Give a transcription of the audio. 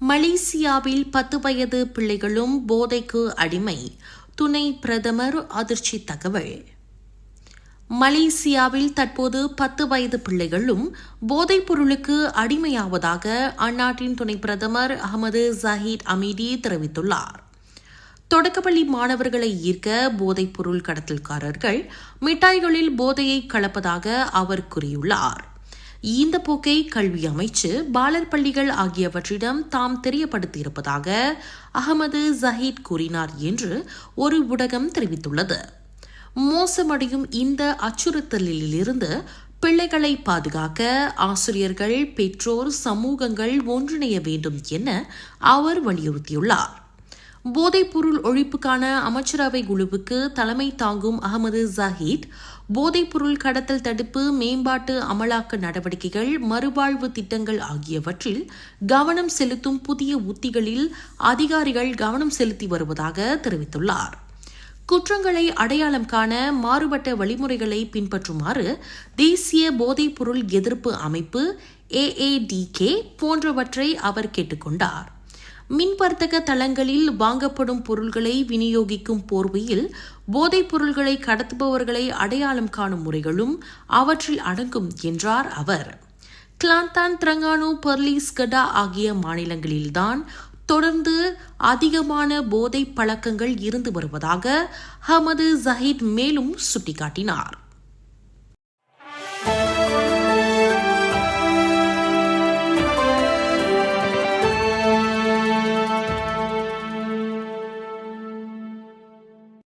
மலேசியாவில் பத்து வயது பிள்ளைகளும் போதைக்கு அடிமை. துணை பிரதமர் அதிர்ச்சி தகவல். மலேசியாவில் தற்போது பத்து வயது பிள்ளைகளும் போதைப் பொருளுக்கு அடிமையாவதாக அந்நாட்டின் துணை பிரதமர் அகமது ஜஹீத் அமீடி தெரிவித்துள்ளார். தொடக்கப்பள்ளி மாணவர்களை ஈர்க்க போதைப் பொருள் கடத்தல்காரர்கள் மிட்டாய்களில் போதையை கலப்பதாக அவர் கூறியுள்ளார். இந்த போக்கை கல்வி அமைச்சு பாலர் பள்ளிகள் ஆகியவற்றிடம் தாம் தெரியப்படுத்தியிருப்பதாக அகமது ஜஹீத் கூறினார் என்று ஒரு ஊடகம் தெரிவித்துள்ளது. மோசமடையும் இந்த அச்சுறுத்தலிலிருந்து பிள்ளைகளை பாதுகாக்க ஆசிரியர்கள் பெற்றோர் சமூகங்கள் ஒன்றிணைய வேண்டும் என அவர் வலியுறுத்தியுள்ளார். போதைப்பொருள் ஒழிப்புக்கான அமைச்சரவை குழுவுக்கு தலைமை தாங்கும் அகமது ஜஹீத் போதைப்பொருள் கடத்தல் தடுப்பு மேம்பாட்டு அமலாக்க நடவடிக்கைகள் மறுவாழ்வு திட்டங்கள் ஆகியவற்றில் கவனம் செலுத்தும் புதிய உத்திகளில் அதிகாரிகள் கவனம் செலுத்தி வருவதாக தெரிவித்துள்ளார். குற்றங்களை அடையாளம் காண மாறுபட்ட வழிமுறைகளை பின்பற்றுமாறு தேசிய போதைப்பொருள் எதிர்ப்பு அமைப்பு ஏஏடிகே போன்றவற்றை அவர் கேட்டுக்கொண்டார். மின் வர்த்தக தளங்களில் வாங்கப்படும் பொருள்களை விநியோகிக்கும் போர்வையில் போதைப் பொருள்களை கடத்துபவர்களை அடையாளம் காணும் முறைகளும் அவற்றில் அடங்கும் என்றார் அவர். கிளாந்தான் திரங்கானு பர்லீஸ் கடா ஆகிய மாநிலங்களில்தான் தொடர்ந்து அதிகமான போதை பழக்கங்கள் இருந்து வருவதாக ஹமது ஜஹீத் மேலும் சுட்டிக்காட்டினார்.